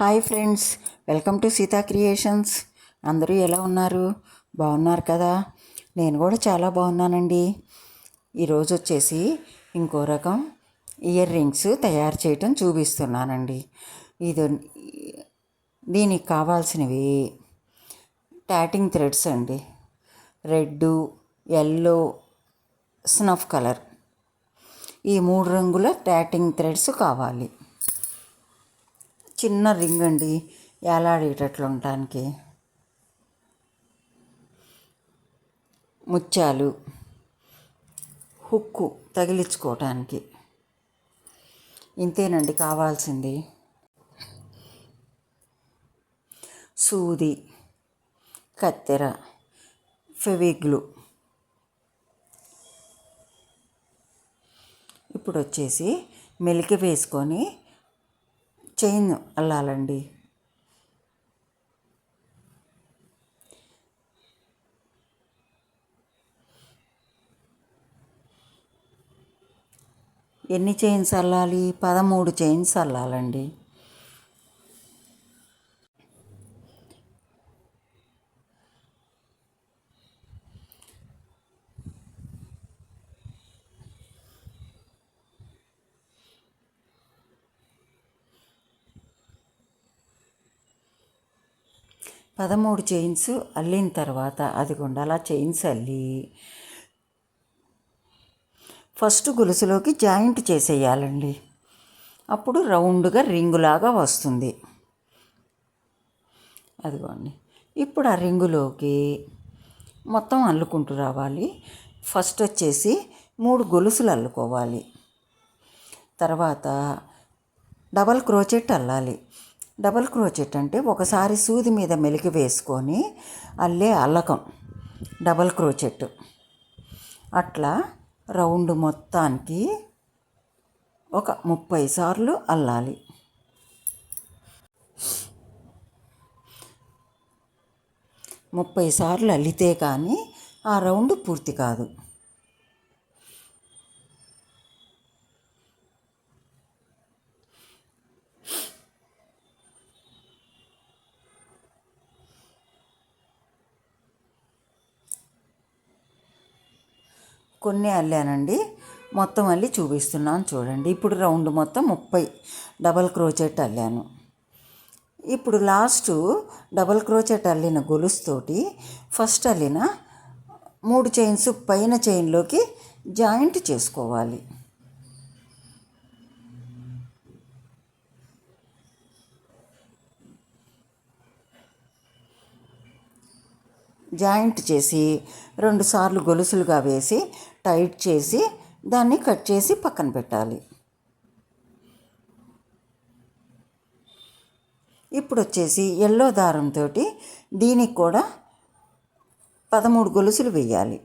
Hi friends welcome to Seetha creations. అందరూ ఎలా ఉన్నారు? బాగున్నారు కదా? నేను కూడా చాలా బాగున్నానండి. ఈరోజు వచ్చేసి ఇంకో రకం ఇయర్ రింగ్స్ తయారు చేయటం చూపిస్తున్నానండి. ఇది దీనికి కావాల్సినవి ట్యాటింగ్ థ్రెడ్స్ అండి. Red yellow snuff colour. ఈ మూడు రంగుల టాటింగ్ థ్రెడ్స్ కావాలి. చిన్న రింగ్ అండి. ఏలాడేటట్లు ఉండటానికి. ముత్యాలు. హుక్కు తగిలించుకోవటానికి ఇంతేనండి కావాల్సింది. సూది. కత్తెర. ఫెవిగ్లు ఇప్పుడు వచ్చేసి మెలికి వేసుకొని చైన్ అల్లాలండి. ఎన్ని చైన్స్ అల్లాలి? పదమూడు చైన్స్ అల్లాలండి. పదమూడు చైన్స్ అల్లిన తర్వాత అదిగోండి అలా చైన్స్ అల్లి. ఫస్ట్ గొలుసులోకి జాయింట్ చేసేయాలండి. అప్పుడు రౌండ్గా రింగులాగా వస్తుంది. అదిగోండి ఇప్పుడు ఆ రింగులోకి మొత్తం అల్లుకుంటూ రావాలి. ఫస్ట్ వచ్చేసి మూడు గొలుసులు అల్లుకోవాలి. తర్వాత డబల్ క్రోచెట్ అల్లాలి. డబల్ క్రోచెట్ అంటే ఒకసారి సూది మీద మెలికి వేసుకొని అల్లే అల్లకం. Double crochet. అట్లా రౌండ్ మొత్తానికి ఒక ముప్పై సార్లు అల్లాలి. ముప్పై సార్లు అల్లితే కానీ ఆ రౌండ్ పూర్తి కాదు. కొన్ని అల్లానండి. మొత్తం అల్లి చూపిస్తున్నాను చూడండి. ఇప్పుడు రౌండ్ మొత్తం ముప్పై డబల్ క్రోచెట్ అల్లాను. ఇప్పుడు లాస్ట్ డబల్ క్రోచెట్ అల్లిన గొలుసుతోటి ఫస్ట్ అల్లిన మూడు చైన్స్ పైన చైన్లోకి జాయింట్ చేసుకోవాలి. జాయింట్ చేసి రెండు సార్లు గొలుసులుగా వేసి టైట్ చేసి దాన్ని కట్ చేసి పక్కన పెట్టాలి. ఇప్పుడు వచ్చేసి ఎల్లో దారంతో దీనికి కూడా పదమూడు గొలుసులు వేయాలి.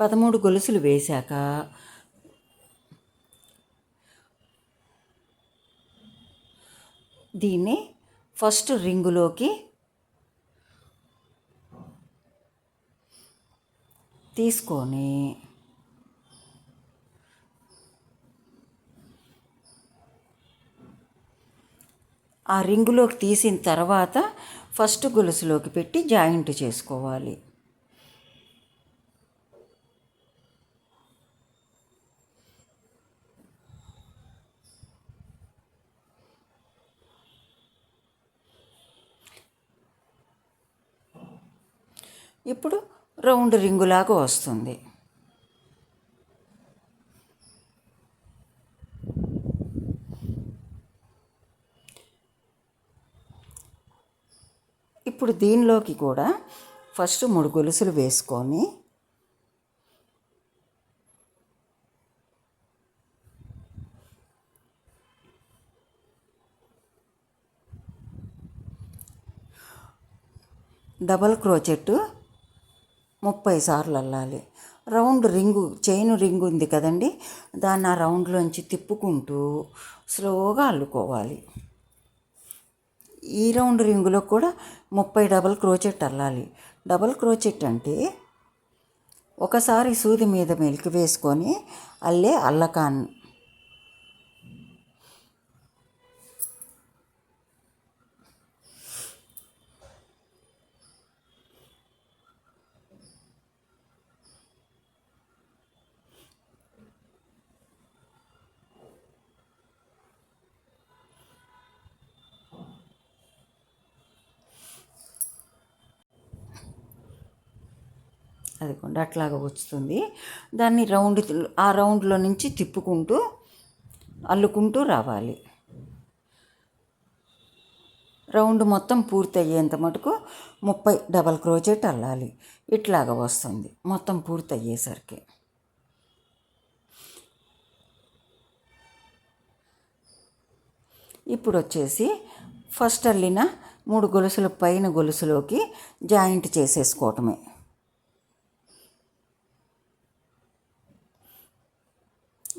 పదమూడు గొలుసులు వేశాక దీన్ని ఫస్ట్ రింగులోకి తీసుకొని ఆ రింగులోకి తీసిన తర్వాత ఫస్ట్ గొలుసులోకి పెట్టి జాయింట్ చేసుకోవాలి. ఇప్పుడు రౌండ్ రింగులాగా వస్తుంది. ఇప్పుడు దీనిలోకి కూడా ఫస్ట్ మూడు గొలుసులు వేసుకొని డబల్ క్రోచెట్టు ముప్పై సార్లు అల్లాలి. రౌండ్ రింగు చైన్ రింగ్ ఉంది కదండి దాన్ని ఆ రౌండ్లోంచి తిప్పుకుంటూ స్లోగా అల్లుకోవాలి. ఈ రౌండ్ రింగులో కూడా ముప్పై డబల్ క్రోచెట్ అల్లాలి. డబల్ క్రోచెట్ అంటే ఒకసారి సూది మీద మెలికి వేసుకొని అల్లే అల్లకాన్ అదిగోండి అట్లాగా వస్తుంది. దాన్ని రౌండ్ ఆ రౌండ్లో నుంచి తిప్పుకుంటూ అల్లుకుంటూ రావాలి. రౌండ్ మొత్తం పూర్తి అయ్యేంత మటుకు ముప్పై డబల్ క్రోచెట్ అల్లాలి. ఇట్లాగ వస్తుంది. మొత్తం పూర్తి అయ్యేసరికి ఇప్పుడు వచ్చేసి ఫస్ట్ అల్లిన మూడు గొలుసుల పైన గొలుసులోకి జాయింట్ చేసేసుకోవటమే.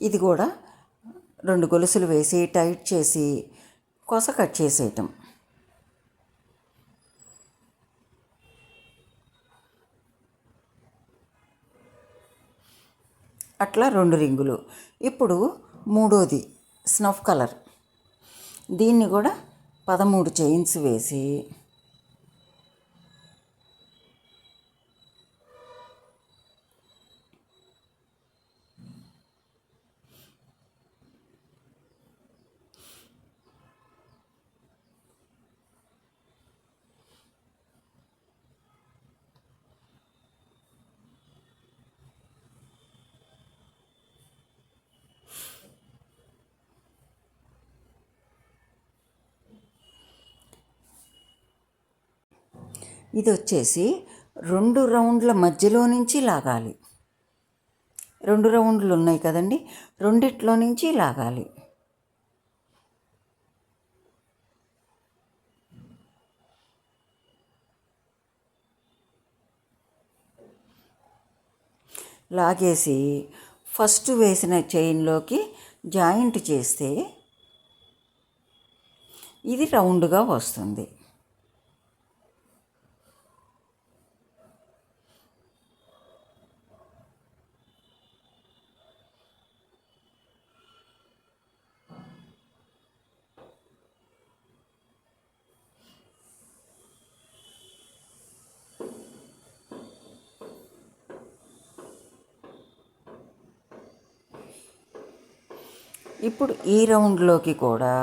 ఇది కూడా రెండు గొలుసులు వేసి టైట్ చేసి కొస కట్ చేసేయటం. అట్లా రెండు రింగులు. ఇప్పుడు మూడోది స్నఫ్ కలర్. దీన్ని కూడా పదమూడు చైన్స్ వేసి ఇది వచ్చేసి రెండు రౌండ్ల మధ్యలో నుంచి లాగాలి. రెండు రౌండ్లు ఉన్నాయి కదండి రెండిట్లో నుంచి లాగాలి. లాగేసి ఫస్ట్ వేసిన చైన్లోకి జాయింట్ చేస్తే ఇది రౌండ్గా వస్తుంది. ఇప్పుడు ఈ రౌండ్లోకి కూడా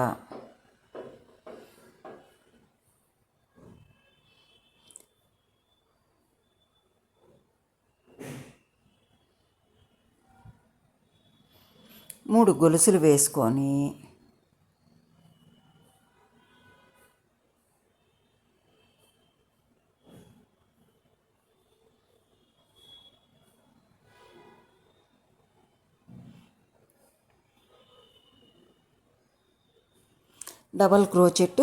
మూడు గొలుసులు వేసుకొని డబల్ క్రోచెట్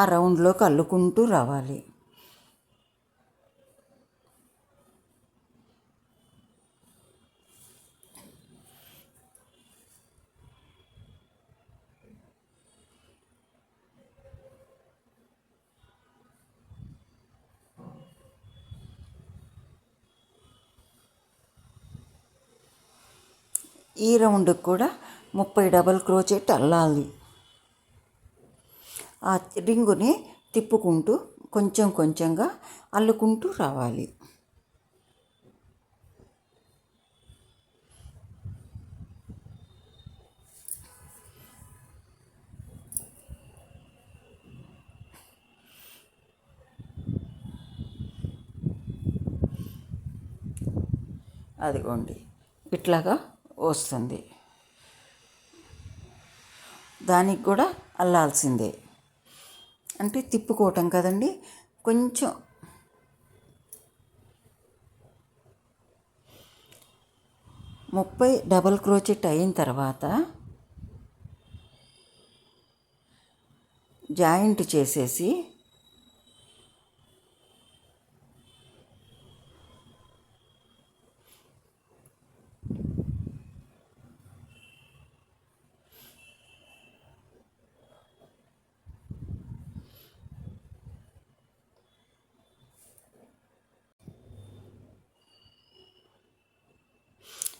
ఆ రౌండ్లోకి అల్లుకుంటూ రావాలి. ఈ రౌండ్కి కూడా ముప్పై డబల్ క్రోచెట్ అల్లాలి. ఆ రింగుని తిప్పుకుంటూ కొంచెం కొంచెంగా అల్లుకుంటూ రావాలి. అదిగోండి ఇట్లాగా వస్తుంది. దానికి కూడా అల్లాల్సిందే. అంటే తిప్పుకోవటం కదండి. కొంచెం ముప్పై డబల్ క్రోచెట్ అయిన తర్వాత జాయింట్ చేసేసి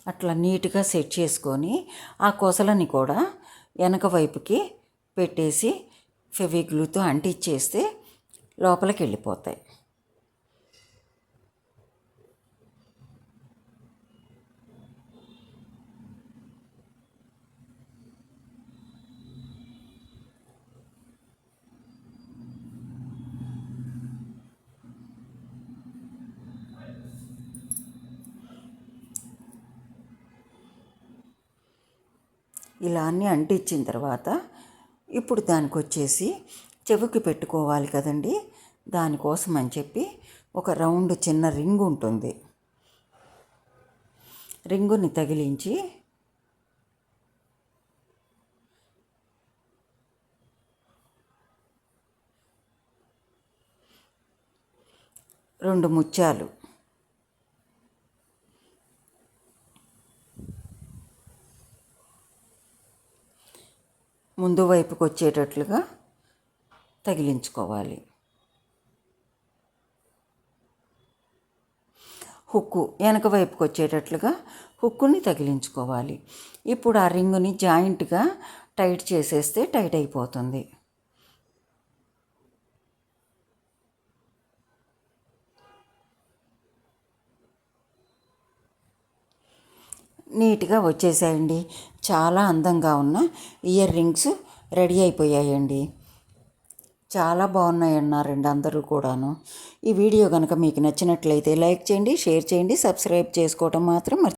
అట్లా నీట్గా సెట్ చేసుకొని ఆ కొసలని కూడా వెనక వైపుకి పెట్టేసి ఫెవిగ్లూతో అంటించేస్తే లోపలికి వెళ్ళిపోతాయి. ఇలా అన్నీ అంటించిన తర్వాత ఇప్పుడు దానికి వచ్చేసి చెవికి పెట్టుకోవాలి కదండి. దానికోసం అని చెప్పి ఒక రౌండ్ చిన్న రింగ్ ఉంటుంది. రింగుని తగిలించి రెండు ముత్యాలు ముందు వైపుకు వచ్చేటట్లుగా తగిలించుకోవాలి. హుక్కు వెనక వైపుకు వచ్చేటట్లుగా హుక్కుని తగిలించుకోవాలి. ఇప్పుడు ఆ రింగుని జాయింట్గా టైట్ చేసేస్తే టైట్ అయిపోతుంది. నీట్గా వచ్చేసాయండి. చాలా అందంగా ఉన్న ఇయర్ రింగ్స్ రెడీ అయిపోయాయండి. చాలా బాగున్నాయి అన్నారండి అందరూ కూడాను. ఈ వీడియో కనుక మీకు నచ్చినట్లయితే లైక్ చేయండి షేర్ చేయండి సబ్స్క్రైబ్ చేసుకోవటం మాత్రం మర్చి